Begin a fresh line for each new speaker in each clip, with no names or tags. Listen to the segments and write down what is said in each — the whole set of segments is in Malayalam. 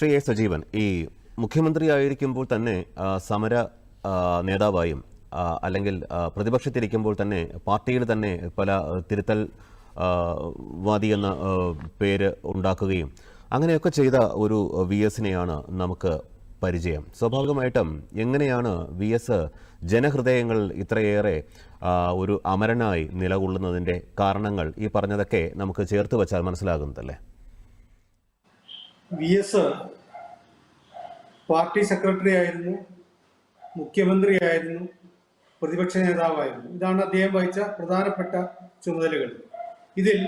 ശ്രീ എ സജീവൻ ഈ മുഖ്യമന്ത്രി ആയിരിക്കുമ്പോൾ തന്നെ സമര നേതാവായും അല്ലെങ്കിൽ പ്രതിപക്ഷത്തിരിക്കുമ്പോൾ തന്നെ പാർട്ടിയിൽ തന്നെ പല തിരുത്തൽ വാദി എന്ന പേര് ഉണ്ടാക്കുകയും അങ്ങനെയൊക്കെ ചെയ്ത ഒരു വി എസിനെയാണ് നമുക്ക് പരിചയം. സ്വാഭാവികമായിട്ടും എങ്ങനെയാണ് വി എസ് ജനഹൃദയങ്ങൾ ഇത്രയേറെ ഒരു അമരനായി നിലകൊള്ളുന്നതിന്റെ കാരണങ്ങൾ ഈ പറഞ്ഞതൊക്കെ നമുക്ക് ചേർത്ത് വച്ചാൽ മനസ്സിലാകുന്നതല്ലേ?
വി എസ് പാർട്ടി സെക്രട്ടറി ആയിരുന്നു മുഖ്യമന്ത്രി ആയിരുന്നു പ്രതിപക്ഷ നേതാവായിരുന്നു. ഇതാണ് അദ്ദേഹം വഹിച്ച പ്രധാനപ്പെട്ട ചുമതലകൾ. ഇതിൽ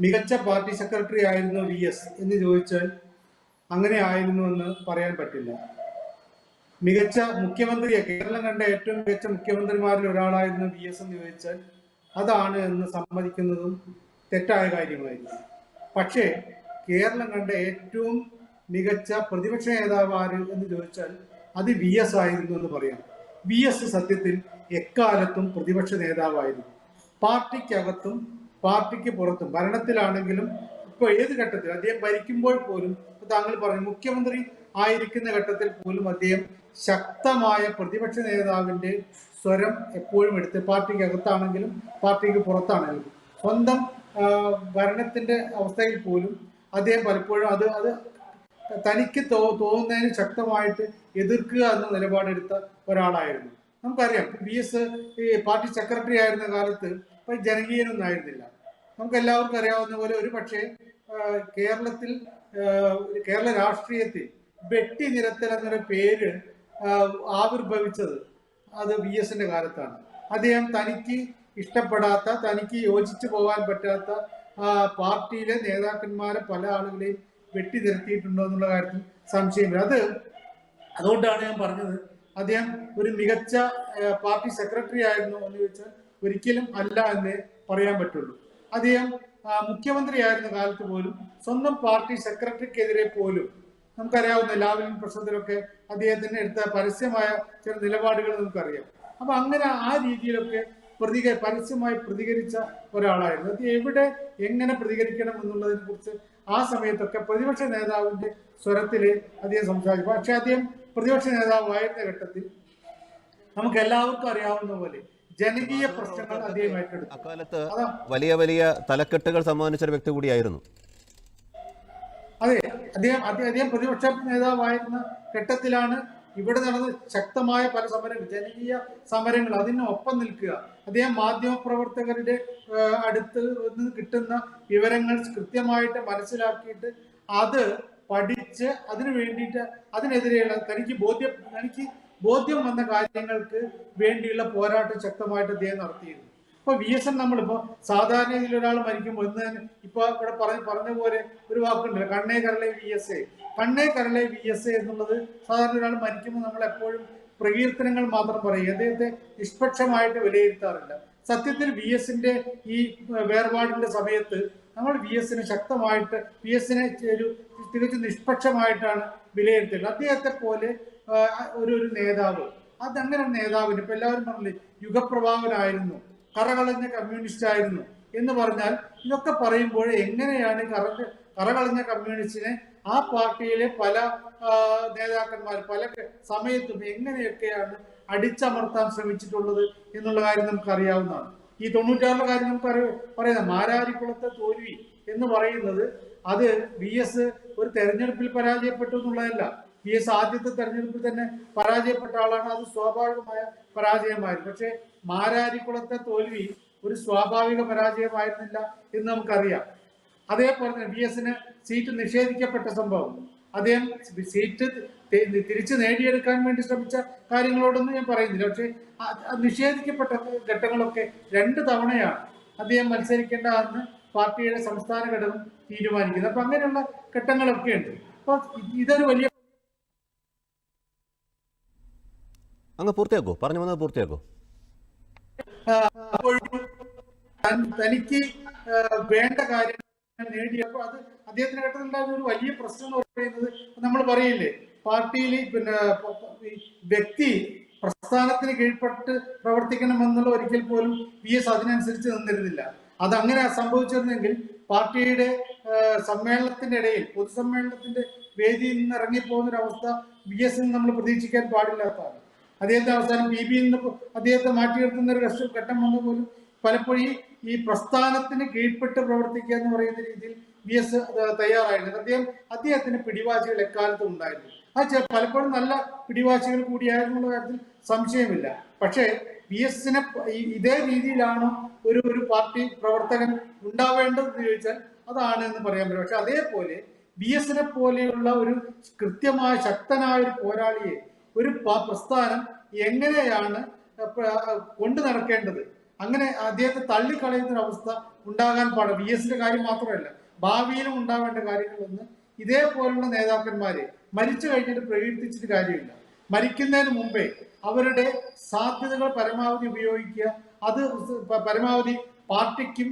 മികച്ച പാർട്ടി സെക്രട്ടറി ആയിരുന്നു വി എസ് എന്ന് ചോദിച്ചാൽ അങ്ങനെ ആയിരുന്നു എന്ന് പറയാൻ പറ്റില്ല. മികച്ച മുഖ്യമന്ത്രിയെ കേരളം കണ്ട ഏറ്റവും മികച്ച മുഖ്യമന്ത്രിമാരിൽ ഒരാളായിരുന്നു വി എസ് എന്ന് ചോദിച്ചാൽ അതാണ് എന്ന് സമ്മതിക്കുന്നതും തെറ്റായ കാര്യമായിരുന്നു. പക്ഷേ കേരളം കണ്ട ഏറ്റവും മികച്ച പ്രതിപക്ഷ നേതാവ് ആര് എന്ന് ചോദിച്ചാൽ അത് വി എസ് ആയിരുന്നു എന്ന് പറയാം. വി എസ് സത്യത്തിൽ എക്കാലത്തും പ്രതിപക്ഷ നേതാവായിരുന്നു. പാർട്ടിക്കകത്തും പാർട്ടിക്ക് പുറത്തും ഭരണത്തിലാണെങ്കിലും ഇപ്പോൾ ഏത് ഘട്ടത്തിൽ അദ്ദേഹം ഭരിക്കുമ്പോൾ പോലും ഇപ്പൊ താങ്കൾ പറഞ്ഞു മുഖ്യമന്ത്രി ആയിരിക്കുന്ന ഘട്ടത്തിൽ പോലും അദ്ദേഹം ശക്തമായ പ്രതിപക്ഷ നേതാവിന്റെ സ്വരം എപ്പോഴും എടുത്ത് പാർട്ടിക്കകത്താണെങ്കിലും പാർട്ടിക്ക് പുറത്താണെങ്കിലും സ്വന്തം ഭരണത്തിന്റെ അവസ്ഥയിൽ പോലും അദ്ദേഹം പലപ്പോഴും അത് അത് തനിക്ക് തോ തോന്നുന്നതിന് ശക്തമായിട്ട് എതിർക്കുക എന്ന നിലപാടെടുത്ത ഒരാളായിരുന്നു. നമുക്കറിയാം വി എസ് ഈ പാർട്ടി സെക്രട്ടറി ആയിരുന്ന കാലത്ത് ഇപ്പം ജനകീയനൊന്നും ആയിരുന്നില്ല. നമുക്ക് എല്ലാവർക്കും അറിയാവുന്ന പോലെ ഒരു പക്ഷേ കേരളത്തിൽ കേരള രാഷ്ട്രീയത്തിൽ വെട്ടി നിരത്തൽ എന്നൊരു പേര് ആവിർഭവിച്ചത് അത് വി എസിന്റെ കാലത്താണ്. അദ്ദേഹം തനിക്ക് ഇഷ്ടപ്പെടാത്ത തനിക്ക് യോജിച്ചു പോകാൻ പറ്റാത്ത പാർട്ടിയിലെ നേതാക്കന്മാരെ പല ആളുകളെയും വെട്ടി നിരത്തിയിട്ടുണ്ടോ എന്നുള്ള കാര്യത്തിൽ സംശയമില്ല അത് അതുകൊണ്ടാണ് ഞാൻ പറഞ്ഞത് അദ്ദേഹം ഒരു മികച്ച പാർട്ടി സെക്രട്ടറി ആയിരുന്നു എന്ന് ചോദിച്ചാൽ ഒരിക്കലും അല്ല എന്ന് പറയാൻ പറ്റുള്ളൂ. അദ്ദേഹം ആ, മുഖ്യമന്ത്രി ആയിരുന്ന കാലത്ത് പോലും സ്വന്തം പാർട്ടി സെക്രട്ടറിക്കെതിരെ പോലും നമുക്കറിയാവുന്ന ലാവലിൻ പ്രശ്നത്തിലൊക്കെ അദ്ദേഹത്തിന് എടുത്ത പരസ്യമായ ചില നിലപാടുകൾ നമുക്കറിയാം. അപ്പൊ അങ്ങനെ ആ രീതിയിലൊക്കെ പ്രതിക പരസ്യമായി പ്രതികരിച്ച ഒരാളായിരുന്നു. അത് എവിടെ എങ്ങനെ പ്രതികരിക്കണം എന്നുള്ളതിനെ കുറിച്ച് ആ സമയത്തൊക്കെ പ്രതിപക്ഷ നേതാവിന്റെ സ്വരത്തിൽ അദ്ദേഹം സംസാരിച്ചു. പക്ഷെ അദ്ദേഹം പ്രതിപക്ഷ നേതാവായിരുന്ന ഘട്ടത്തിൽ നമുക്ക് എല്ലാവർക്കും അറിയാവുന്ന പോലെ ജനകീയ പ്രശ്നങ്ങൾ അദ്ദേഹം ഏറ്റെടുത്തു
അക്കാലത്ത് വലിയ വലിയ തലക്കെട്ടുകൾ സമ്മാനിച്ച ഒരു വ്യക്തി കൂടിയായിരുന്നു.
അതെ അദ്ദേഹം അദ്ദേഹം പ്രതിപക്ഷ നേതാവായിരുന്ന ഘട്ടത്തിലാണ് ഇവിടെ നടന്ന ശക്തമായ പല സമരങ്ങൾ ജനകീയ സമരങ്ങൾ അതിനൊപ്പം നിൽക്കുക. അദ്ദേഹം മാധ്യമപ്രവർത്തകരുടെ അടുത്ത് നിന്ന് കിട്ടുന്ന വിവരങ്ങൾ കൃത്യമായിട്ട് മനസ്സിലാക്കിയിട്ട് അത് പഠിച്ച് അതിനു വേണ്ടിയിട്ട് അതിനെതിരെയുള്ള തനിക്ക് ബോധ്യം തനിക്ക് ബോധ്യം വന്ന കാര്യങ്ങൾക്ക് വേണ്ടിയുള്ള പോരാട്ടം ശക്തമായിട്ട് അദ്ദേഹം നടത്തിയിരുന്നു. ഇപ്പൊ വി എസ് എൻ നമ്മളിപ്പോ സാധാരണ രീതിയിൽ ഒരാൾ മരിക്കുമ്പോൾ ഇന്ന് ഇപ്പൊ ഇവിടെ പറഞ്ഞ പറഞ്ഞ പോലെ ഒരു വാക്കുണ്ടല്ലോ കണ്ണേ കരളെ വി എസ് എ കണ്ണേ കരളെ വി എസ് എ എന്നുള്ളത് സാധാരണ ഒരാൾ മരിക്കുമ്പോൾ നമ്മൾ എപ്പോഴും പ്രകീർത്തനങ്ങൾ മാത്രം പറയും. അദ്ദേഹത്തെ നിഷ്പക്ഷമായിട്ട് വിലയിരുത്താറില്ല. സത്യത്തിൽ വി എസിന്റെ ഈ വേർപാടിന്റെ സമയത്ത് നമ്മൾ വി എസിനെ ശക്തമായിട്ട് വി എസിനെ ഒരു തികച്ചും നിഷ്പക്ഷമായിട്ടാണ് വിലയിരുത്തുന്നത് അദ്ദേഹത്തെ പോലെ ഒരു ഒരു നേതാവ്. അതങ്ങനെ നേതാവിന് ഇപ്പൊ എല്ലാവരും പറഞ്ഞില്ലേ യുഗപ്രഭാവനായിരുന്നു. കറകളഞ്ഞ കമ്മ്യൂണിസ്റ്റ് ആയിരുന്നു എന്ന് പറഞ്ഞാൽ ഇതൊക്കെ പറയുമ്പോൾ എങ്ങനെയാണ് കറ കറകളഞ്ഞ കമ്മ്യൂണിസ്റ്റിനെ ആ പാർട്ടിയിലെ പല നേതാക്കന്മാർ പല സമയത്തും എങ്ങനെയൊക്കെയാണ് അടിച്ചമർത്താൻ ശ്രമിച്ചിട്ടുള്ളത് എന്നുള്ള കാര്യം നമുക്ക് അറിയാവുന്നതാണ് ഈ തൊണ്ണൂറ്റാറിലെ കാര്യം നമുക്ക് പറയുന്നത് മാരാരിക്കുളത്തെ തോൽവി എന്ന് പറയുന്നത് അത് വി എസ് ഒരു തെരഞ്ഞെടുപ്പിൽ പരാജയപ്പെട്ടു എന്നുള്ളതല്ല. വി എസ് ആദ്യത്തെ തെരഞ്ഞെടുപ്പിൽ തന്നെ പരാജയപ്പെട്ട ആളാണ്. അത് സ്വാഭാവികമായ പരാജയമായിരുന്നു. പക്ഷെ മാരാരിക്കുളത്തെ തോൽവി ഒരു സ്വാഭാവിക പരാജയമായിരുന്നില്ല എന്ന് നമുക്കറിയാം. അതേപോലെ തന്നെ വി എസിന് സീറ്റ് നിഷേധിക്കപ്പെട്ട സംഭവം. അദ്ദേഹം സീറ്റ് തിരിച്ചു നേടിയെടുക്കാൻ വേണ്ടി ശ്രമിച്ച കാര്യങ്ങളോടൊന്നും ഞാൻ പറയുന്നില്ല. പക്ഷേ നിഷേധിക്കപ്പെട്ട ഘട്ടങ്ങളൊക്കെ രണ്ട് തവണയാണ് അദ്ദേഹം മത്സരിക്കേണ്ട എന്ന് പാർട്ടിയുടെ സംസ്ഥാന ഘടകം തീരുമാനിക്കുന്നത്. അപ്പൊ അങ്ങനെയുള്ള ഘട്ടങ്ങളൊക്കെ ഉണ്ട് അപ്പൊ ഇതൊരു വലിയ
അങ്ങ് പൂർത്തിയാക്കൂ. പറഞ്ഞു വന്നത് പൂർത്തിയാക്കൂ.
അപ്പോഴും തനിക്ക് വേണ്ട കാര്യം നേടിയപ്പോൾ അത് അദ്ദേഹത്തിന് ഘട്ടത്തിൽ ഒരു വലിയ പ്രശ്നം എന്ന് പറയുന്നത് നമ്മൾ പറയില്ലേ പാർട്ടിയിൽ പിന്നെ വ്യക്തി പ്രസ്ഥാനത്തിന് കീഴ്പ്പെട്ട് പ്രവർത്തിക്കണമെന്നുള്ള ഒരിക്കൽ പോലും പി എസ് അതിനനുസരിച്ച് നിന്നിരുന്നില്ല. അത് അങ്ങനെ സംഭവിച്ചിരുന്നെങ്കിൽ പാർട്ടിയുടെ സമ്മേളനത്തിന്റെ ഇടയിൽ പൊതുസമ്മേളനത്തിന്റെ വേദിയിൽ നിന്ന് ഇറങ്ങിപ്പോകുന്ന ഒരു അവസ്ഥ വി എസ് നമ്മൾ പ്രതീക്ഷിക്കാൻ പാടില്ലാത്തതാണ്. അദ്ദേഹത്തെ അവസാനം ബി ബിയിൽ നിന്ന് അദ്ദേഹത്തെ മാറ്റി നിർത്തുന്ന ഒരു ഘട്ടം ഘട്ടം വന്ന പോലും പലപ്പോഴും ഈ- പ്രസ്ഥാനത്തിന് കീഴ്പ്പെട്ട് പ്രവർത്തിക്കുക എന്ന് പറയുന്ന രീതിയിൽ ബി എസ് തയ്യാറായിരുന്നു അദ്ദേഹം അദ്ദേഹത്തിന് പിടിവാശികൾ എക്കാലത്തും ഉണ്ടായിരുന്നു. അത് പലപ്പോഴും നല്ല പിടിവാശികൾ കൂടിയായിരുന്നു എന്നുള്ള കാര്യത്തിൽ സംശയമില്ല. പക്ഷേ ബി എസിനെ ഇതേ രീതിയിലാണ് ഒരു ഒരു പാർട്ടി പ്രവർത്തകൻ ഉണ്ടാവേണ്ടതെന്ന് ചോദിച്ചാൽ അതാണ് എന്ന് പറയാൻ പറ്റും. പക്ഷെ അതേപോലെ ബി എസിനെ പോലെയുള്ള ഒരു കൃത്യമായ ശക്തനായ ഒരു പോരാളിയെ ഒരു പ്രസ്ഥാനം എങ്ങനെയാണ് കൊണ്ടു നടക്കേണ്ടത്? അങ്ങനെ അദ്ദേഹത്തെ തള്ളിക്കളയുന്ന ഒരു അവസ്ഥ ഉണ്ടാകാൻ പാടില്ല. വി എസിന്റെ കാര്യം മാത്രമല്ല ഭാവിയിലും ഉണ്ടാവേണ്ട കാര്യങ്ങളൊന്ന് ഇതേപോലുള്ള നേതാക്കന്മാരെ മരിച്ചു കഴിഞ്ഞിട്ട് പ്രകീർത്തിച്ചിട്ട് കാര്യമില്ല. മരിക്കുന്നതിന് മുമ്പേ അവരുടെ സാധ്യതകൾ പരമാവധി ഉപയോഗിക്കുക അത് പരമാവധി പാർട്ടിക്കും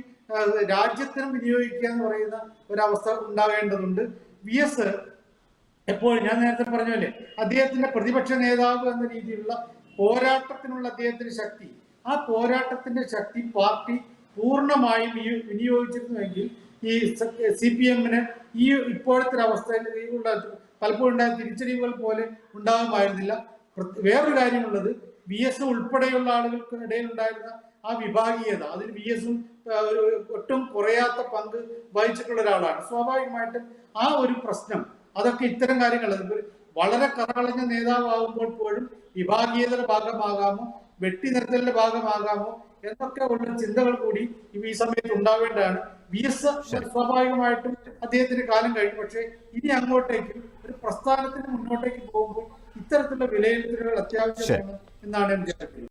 രാജ്യത്തിനും വിനിയോഗിക്കുക എന്ന് പറയുന്ന ഒരവസ്ഥ ഉണ്ടാകേണ്ടതുണ്ട്. വി എസ് എപ്പോഴും ഞാൻ നേരത്തെ പറഞ്ഞല്ലേ അദ്ദേഹത്തിന്റെ പ്രതിപക്ഷ നേതാവ് എന്ന രീതിയിലുള്ള പോരാട്ടത്തിനുള്ള അദ്ദേഹത്തിന്റെ ശക്തി. ആ പോരാട്ടത്തിന്റെ ശക്തി പാർട്ടി പൂർണമായും വിനി- വിനിയോഗിച്ചിരുന്നുവെങ്കിൽ ഈ സി പി എമ്മിന് ഈ ഇപ്പോഴത്തെ അവസ്ഥയിൽ പലപ്പോഴും ഉണ്ടായ തിരിച്ചറിവുകൾ പോലെ ഉണ്ടാകുമായിരുന്നില്ല. വേറൊരു കാര്യമുള്ളത് വി എസ് ഉൾപ്പെടെയുള്ള ആളുകൾക്കിടയിൽ ഉണ്ടായിരുന്ന ആ വിഭാഗീയത അതിൽ വി എസും ഒട്ടും കുറയാത്ത പങ്ക് വഹിച്ചിട്ടുള്ള ഒരാളാണ്. സ്വാഭാവികമായിട്ടും ആ ഒരു പ്രശ്നം അതൊക്കെ ഇത്തരം കാര്യങ്ങൾ വളരെ കറകളഞ്ഞ നേതാവാകുമ്പോൾ പോലും വിഭാഗീയതയുടെ ഭാഗമാകാമോ വെട്ടി നിർത്തലിന്റെ ഭാഗമാകാമോ എന്നൊക്കെ ഉള്ള ചിന്തകൾ കൂടി ഈ സമയത്ത് ഉണ്ടാവേണ്ടതാണ്. വി എസ് സ്വാഭാവികമായിട്ടും അദ്ദേഹത്തിന് കാലം കഴിഞ്ഞു. പക്ഷേ ഇനി അങ്ങോട്ടേക്ക് ഒരു പ്രസ്ഥാനത്തിന് മുന്നോട്ടേക്ക് പോകുമ്പോൾ ഇത്തരത്തിലുള്ള വിലയിരുത്തലുകൾ അത്യാവശ്യമാണ് എന്നാണ് ഞാൻ വിചാരിക്കുന്നത്.